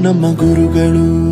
ನಮ್ಮ ಗುರುಗಳು.